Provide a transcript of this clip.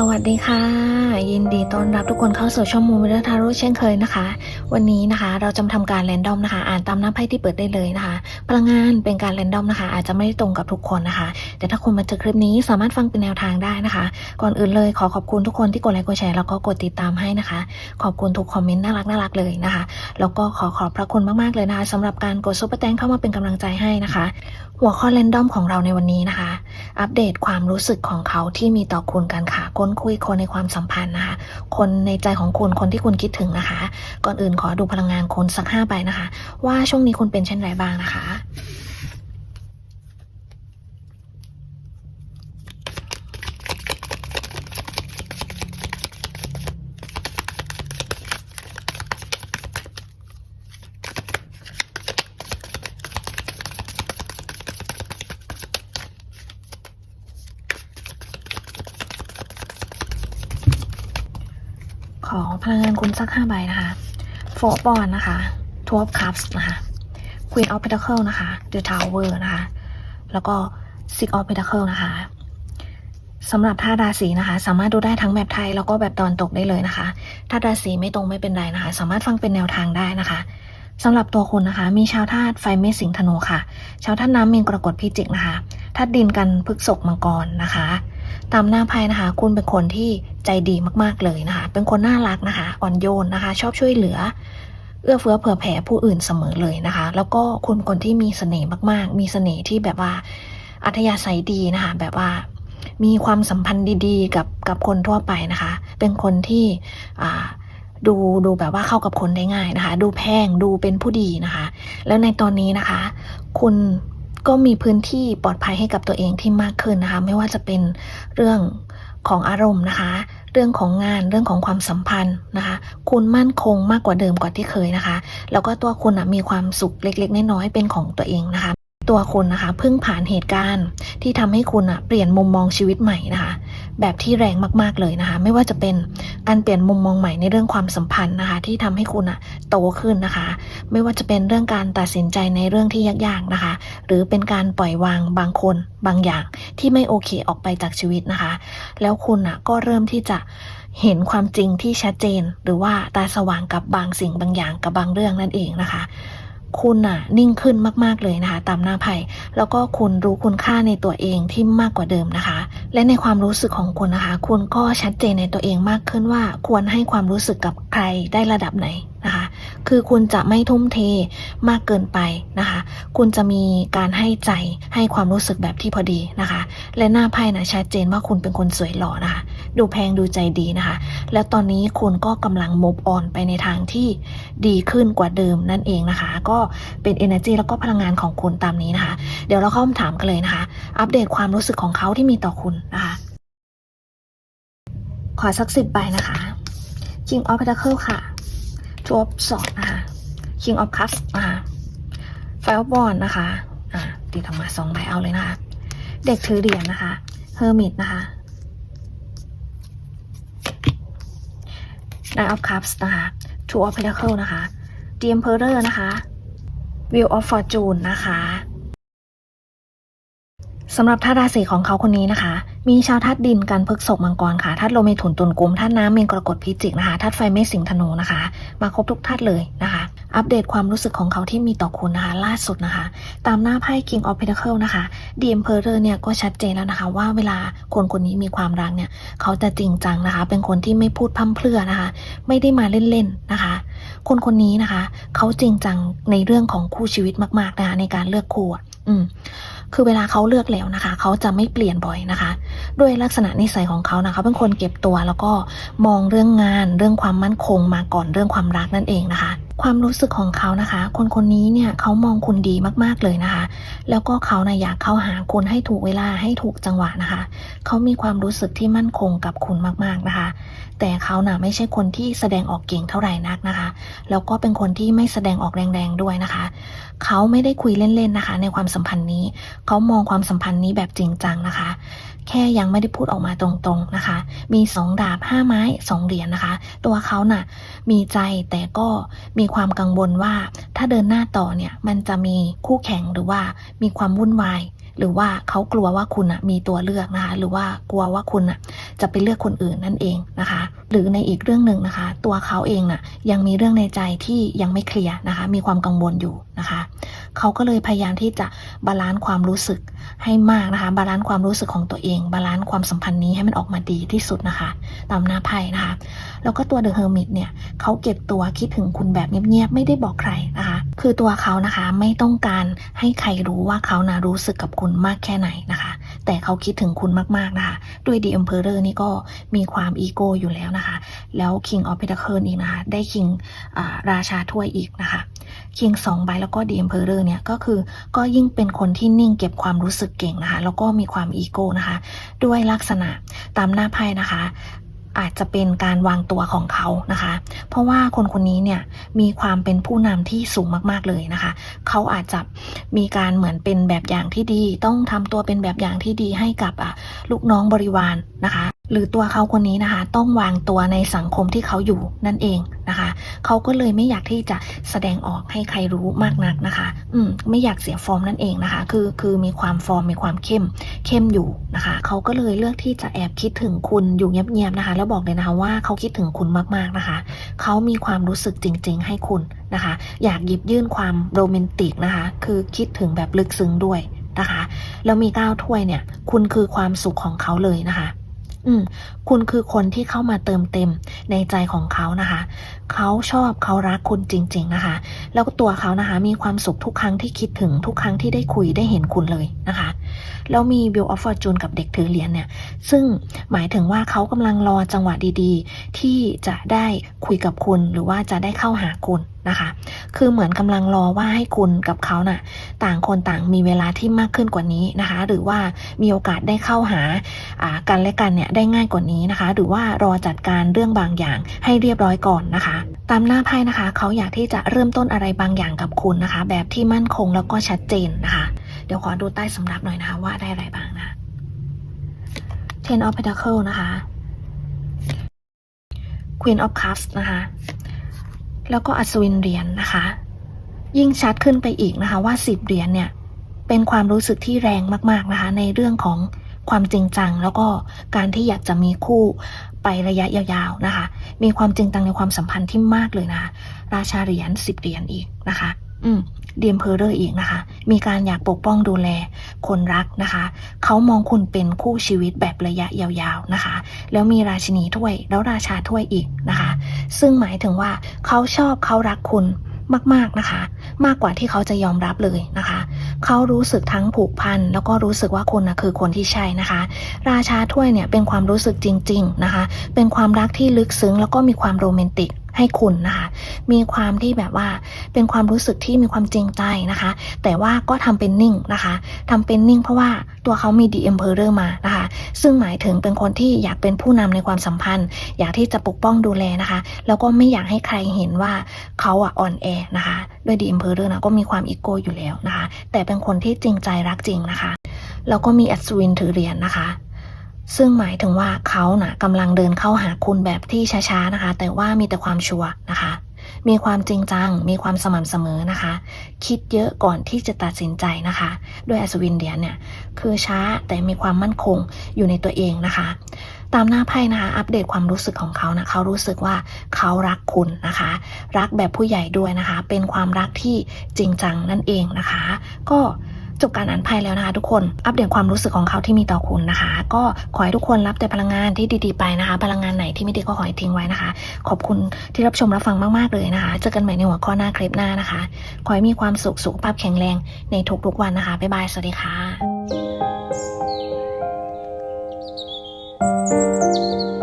สวัสดีค่ะ ยินดีต้อนรับทุกคนเข้าสู่ช่องมูมิเตอร์ทาร่เช่นเคยนะคะ วันนี้นะคะเราจะมาทำการแรนดอมนะคะ อ่านตามหน้าไพ่ที่เปิดได้เลยนะคะ พลังงานเป็นการแรนดอมนะคะ อาจจะไม่ได้ตรงกับทุกคนนะคะ แต่ถ้าคุณมาเจอคลิปนี้สามารถฟังเป็นแนวทางได้นะคะ ก่อนอื่นเลยขอขอบคุณทุกคนที่กดไลค์กดแชร์แล้วก็กดติดตามให้นะคะ ขอบคุณทุกคอมเมนต์น่ารักน่ารักเลยนะคะแล้วก็ขอขอบพระคุณมากๆเลยนะคะสำหรับการกดซุปเปอร์แตงเข้ามาเป็นกำลังใจให้นะคะ หัวข้อแรนดอมของเราในวันนี้นะคะ อัปเดตความรู้สึกของเขาที่มีต่อคุณกันค่ะค้นคุยคนในความสัมพันธ์นะคะ คนในใจของคุณ คนที่คุณคิดถึงนะคะ ก่อนอื่นขอดูพลังงานคนสักห้าใบนะคะ ว่าช่วงนี้คุณเป็นเช่นไรบ้างนะคะ ขอพลังงาน คุณสักห้าใบนะคะโฟร์บอลนะคะทวบคัพส์นะคะ Queen of Pentacle นะคะ The Tower นะคะ แล้วก็ Six of Pentacle นะคะสำหรับธาราศีนะคะ สามารถดูได้ทั้งแบบไทยแล้วก็แบบตอนตกได้เลยนะคะธาราศีไม่ตรงไม่เป็นไรนะคะ สามารถฟังเป็นแนวทางได้นะคะสำหรับตัวคุณนะคะ มีชาวธาตุไฟเมษสิงธนูค่ะ ชาวธาตุน้ำมีนกรกฎพิจิกนะคะธาตุดินกันพฤกษกมังกรนะคะ ตามหน้าไพ่นะคะ คุณเป็นคนที่ใจดีมากๆเลยนะคะ เป็นคนน่ารักนะคะอ่อนโยนนะคะ ชอบช่วยเหลือ เอื้อเฟื้อเผื่อแผ่ผู้อื่นเสมอเลยนะคะ แล้วก็คุณคนที่มีเสน่ห์มากๆ มีเสน่ห์ที่แบบว่า อัธยาศัยดีนะคะ แบบว่ามีความสัมพันธ์ดีๆ กับกับคนทั่วไปนะคะ เป็นคนที่ดูดูแบบว่าเข้ากับคนได้ง่ายนะคะ ดูแพงดูเป็นผู้ดีนะคะ แล้วในตอนนี้นะคะ คุณ ก็มีพื้นที่ปลอดภัยให้กับตัวเองที่มากขึ้นนะคะ ไม่ว่าจะเป็นเรื่องของอารมณ์นะคะ เรื่องของงานเรื่องของความสัมพันธ์นะคะ คุณมั่นคงมากกว่าเดิมกว่าที่เคยนะคะ แล้วก็ตัวคุณมีความสุขเล็กๆน้อยๆเป็นของตัวเองนะคะ ตัวคุณนะคะเพิ่งผ่านเหตุการณ์ ที่ทำให้คุณอะเปลี่ยนมุมมองชีวิตใหม่นะคะ แบบที่แรงมากๆเลยนะคะ ไม่ว่าจะเป็นการเปลี่ยนมุมมองใหม่ในเรื่องความสัมพันธ์นะคะ ที่ทำให้คุณอะโตขึ้นนะคะ ไม่ว่าจะเป็นเรื่องการตัดสินใจในเรื่องที่ยากๆนะคะ หรือเป็นการปล่อยวางบางคนบางอย่างที่ไม่โอเคออกไปจากชีวิตนะคะ แล้วคุณอะก็เริ่มที่จะเห็นความจริงที่ชัดเจน หรือว่าตาสว่างกับบางสิ่งบางอย่างกับบางเรื่องนั่นเองนะคะ คุณน่ะนิ่งขึ้นมาก ๆ เลยนะคะ ตามหน้าไพ่แล้วก็คุณรู้คุณค่าในตัวเองที่มากกว่าเดิมนะคะ และในความรู้สึกของคุณนะคะ คุณก็ชัดเจนในตัวเองมากขึ้นว่าควรให้ความรู้สึกกับใครได้ระดับไหนนะคะ คือคุณจะไม่ทุ่มเทมากเกินไปนะคะ คุณจะมีการให้ใจให้ความรู้สึกแบบที่พอดีนะคะ และหน้าไพ่นะชัดเจนว่าคุณเป็นคนสวยหล่อนะคะ ดูแพงดูใจดีนะคะ แล้วตอนนี้คุณก็กำลังมบออนไปในทางที่ดีขึ้นกว่าเดิมนั่นเองนะคะ ก็เป็น energy แล้วก็พลังงานของคุณตามนี้นะคะ เดี๋ยวเราเข้าคำถามกันเลยนะคะ อัปเดตความรู้สึกของเขาที่มีต่อคุณนะคะ ขอสักสิบใบนะคะ King of Pentacle ค่ะ Two of Swords นะคะ King of Cups นะคะ Five of Wands นะคะอ่าตีออกมาสองใบเอาเลยนะคะ เด็กถือเหรียญนะคะ Hermit นะคะ Nine of Cups นะคะ Two of Pentacle นะคะ The Emperor นะคะ Wheel of Fortune นะคะ สำหรับธาตุราศีของเขาคนนี้นะคะ มีชาวธาตุดินกันพฤกษกมังกรค่ะธาตุลมเมถุนตุลกุมธาตุน้ำเมนกรกฎพิจิกนะคะธาตุไฟเมษสิงธนูนะคะ มาครบทุกธาตุเลยนะคะ อัปเดตความรู้สึกของเขาที่มีต่อคุณนะคะ ล่าสุดนะคะ ตามหน้าไพ่ King of Pentacle นะคะ The Emperor เนี่ยก็ชัดเจนแล้วนะคะ ว่าเวลาคนคนนี้มีความรักเนี่ย เขาจะจริงจังนะคะ เป็นคนที่ไม่พูดพร่ำเพรื่อนะคะ ไม่ได้มาเล่นๆนะคะ คนคนนี้นะคะ เขาจริงจังในเรื่องของคู่ชีวิตมากๆนะคะในการเลือกคู่อืม คือเวลาเขาเลือกแล้วนะคะ เขาจะไม่เปลี่ยนบ่อยนะคะ ด้วยลักษณะนิสัยของเขานะคะเป็นคนเก็บตัวแล้วก็มองเรื่องงานเรื่องความมั่นคงมาก่อนเรื่องความรักนั่นเองนะคะ ความรู้สึกของเขานะคะ คนคนนี้เนี่ยเขามองคุณดีมากๆเลยนะคะ แล้วก็เขานะอยากเข้าหาคุณให้ถูกเวลาให้ถูกจังหวะนะคะ เขามีความรู้สึกที่มั่นคงกับคุณมากๆนะคะ แต่เขาน่ะไม่ใช่คนที่แสดงออกเก่งเท่าไหร่นักนะคะ แล้วก็เป็นคนที่ไม่แสดงออกแรงๆด้วยนะคะ เขาไม่ได้คุยเล่นๆนะคะ ในความสัมพันธ์นี้ เขามองความสัมพันธ์นี้แบบจริงจังนะคะ แค่ยังไม่ได้พูดออกมาตรงๆนะคะ มีสองดาบห้าไม้สองเหรียญนะคะ ตัวเขาน่ะมีใจแต่ก็มีความกังวลว่าถ้าเดินหน้าต่อเนี่ยมันจะมีคู่แข่งหรือว่ามีความวุ่นวาย หรือว่าเขากลัวว่าคุณอะมีตัวเลือกนะคะ หรือว่ากลัวว่าคุณอะจะไปเลือกคนอื่นนั่นเองนะคะ หรือในอีกเรื่องหนึ่งนะคะ ตัวเขาเองน่ะยังมีเรื่องในใจที่ยังไม่เคลียร์นะคะ มีความกังวลอยู่นะคะ เขาก็เลยพยายามที่จะบาลานซ์ความรู้สึกให้มากนะคะ บาลานซ์ความรู้สึกของตัวเอง บาลานซ์ความสัมพันธ์นี้ให้มันออกมาดีที่สุดนะคะ ตามหน้าไพ่นะคะ แล้วก็ตัวเดอะเฮอร์มิตเนี่ยเขาเก็บตัวคิดถึงคุณแบบเงียบๆไม่ได้บอกใครนะคะ คือตัวเขานะคะไม่ต้องการให้ใครรู้ว่าเขานะรู้สึกกับคุณมากแค่ไหนนะคะ แต่เขาคิดถึงคุณมากๆนะคะ ด้วย The Emperor นี่ก็มีความอีโก้อยู่แล้วนะคะ แล้ว King of Pentacle อีกนะคะ ได้ King ราชาถ้วยอีกนะคะ King สองใบแล้วก็ The Emperor เนี่ยก็คือก็ยิ่งเป็นคนที่นิ่งเก็บความรู้สึกเก่งนะคะ แล้วก็มีความอีโก้นะคะ ด้วยลักษณะตามหน้าไพ่นะคะ อาจจะเป็นการวางตัวของเขานะคะ เพราะว่าคนคนนี้เนี่ยมีความเป็นผู้นำที่สูงมากๆเลยนะคะ เขาอาจจะมีการเหมือนเป็นแบบอย่างที่ดี ต้องทำตัวเป็นแบบอย่างที่ดีให้กับลูกน้องบริวารนะคะ หรือตัวเขาคนนี้นะคะ ต้องวางตัวในสังคมที่เขาอยู่นั่นเองนะคะเขาก็เลยไม่อยากที่จะแสดงออกให้ใครรู้มากนักนะคะ อืมไม่อยากเสียฟอร์มนั่นเองนะคะ คือคือมีความฟอร์มมีความเข้มเข้มอยู่นะคะเขาก็เลยเลือกที่จะแอบคิดถึงคุณอยู่เงียบๆนะคะ แล้วบอกเลยนะคะว่าเขาคิดถึงคุณมากๆนะคะเขามีความรู้สึกจริง ๆ ให้คุณนะคะ อยากหยิบยื่นความโรแมนติกนะคะ คือคิดถึงแบบลึกซึ้งด้วยนะคะแล้วมีเก้าถ้วยเนี่ย คุณคือความสุขของเขาเลยนะคะ อืม คุณคือคนที่เข้ามาเติมเต็มในใจของเขานะคะ เขาชอบเขารักคุณจริง ๆนะคะ แล้วก็ตัวเขานะคะ มีความสุขทุกครั้งที่คิดถึงทุกครั้งที่ได้คุยได้เห็นคุณเลยนะคะแล้วมี Wheel of Fortune กับเด็กถือเหรียญเนี่ย ซึ่งหมายถึงว่าเขากำลังรอจังหวะดี ๆ ที่จะได้คุยกับคุณหรือว่าจะได้เข้าหาคุณ นะคะ คือเหมือนกำลังรอว่าให้คุณกับเขาน่ะ ต่างคนต่างมีเวลาที่มากขึ้นกว่านี้นะคะ หรือว่ามีโอกาสได้เข้าหาากันและกันเนี่ยได้ง่ายกว่านี้นะคะ หรือว่ารอจัดการเรื่องบางอย่างให้เรียบร้อยก่อนนะคะ ตามหน้าไพ่นะคะ เขาอยากที่จะเริ่มต้นอะไรบางอย่างกับคุณนะคะ แบบที่มั่นคงแล้วก็ชัดเจนนะคะ เดี๋ยวขอดูใต้สำรับหน่อยนะคะว่าได้อะไรบ้างนะ Ten of Pentacles นะคะ Queen of Cups นะคะ แล้วก็อัศวินเหรียญนะคะ ยิ่งชัดขึ้นไปอีกนะคะว่าสิบเหรียญเนี่ยเป็นความรู้สึกที่แรงมากๆนะคะ ในเรื่องของความจริงจัง แล้วก็การที่อยากจะมีคู่ไประยะยาวๆนะคะ มีความจริงจังในความสัมพันธ์ที่มากเลยนะะราชาเหรียญสิบเหรียญอีกนะคะ อืมเดียมเพอร์เรอร์อีกนะคะ มีการอยากปกป้องดูแลคนรักนะคะ เขามองคุณเป็นคู่ชีวิตแบบระยะยาวๆนะคะ แล้วมีราชินีถ้วย แล้วราชาถ้วยอีกนะคะ ซึ่งหมายถึงว่าเขาชอบเขารักคุณมากๆนะคะ มากกว่าที่เขาจะยอมรับเลยนะคะ เขารู้สึกทั้งผูกพันแล้วก็รู้สึกว่าคุณนะคือคนที่ใช่นะคะ ราชาถ้วยเนี่ยเป็นความรู้สึกจริง ๆนะคะ เป็นความรักที่ลึกซึ้งแล้วก็มีความโรแมนติก ให้คุณนะคะ มีความที่แบบว่าเป็นความรู้สึกที่มีความจริงใจนะคะ แต่ว่าก็ทำเป็นนิ่งนะคะทำเป็นนิ่งเพราะว่าตัวเขามี The Emperor มานะคะ ซึ่งหมายถึงเป็นคนที่อยากเป็นผู้นำในความสัมพันธ์ อยากที่จะปกป้องดูแลนะคะ แล้วก็ไม่อยากให้ใครเห็นว่าเขาอะอ่อนแอนะคะ ด้วย The Emperor นะก็มีความอีโก้อยู่แล้วนะคะ แต่เป็นคนที่จริงใจรักจริงนะคะแล้วก็มีอัศวินถือเหรียญนะคะ ซึ่งหมายถึงว่าเขาน่ะกำลังเดินเข้าหาคุณแบบที่ช้าๆนะคะ แต่ว่ามีแต่ความชัวร์นะคะ มีความจริงจัง มีความสม่ำเสมอนะคะ คิดเยอะก่อนที่จะตัดสินใจนะคะด้วยอัศวินเหรียญเนี่ยคือช้าแต่มีความมั่นคงอยู่ในตัวเองนะคะ ตามหน้าไพ่นะคะอัปเดตความรู้สึกของเขานะเขารู้สึกว่าเขารักคุณนะคะ รักแบบผู้ใหญ่ด้วยนะคะ เป็นความรักที่จริงจังนั่นเองนะคะ ก็ จบการอ่านไพ่แล้วนะคะทุกคน อัปเดตความรู้สึกของเขาที่มีต่อคุณนะคะ ก็ขอให้ทุกคนรับแต่พลังงานที่ดีๆไปนะคะ พลังงานไหนที่ไม่ดีก็ขอให้ทิ้งไว้นะคะ ขอบคุณที่รับชมรับฟังมากๆเลยนะคะ เจอกันใหม่ในหัวข้อหน้าคลิปหน้านะคะ ขอให้มีความสุขสุขภาพแข็งแรงในทุกๆวันนะคะ บ๊ายบาย สวัสดีค่ะ thank you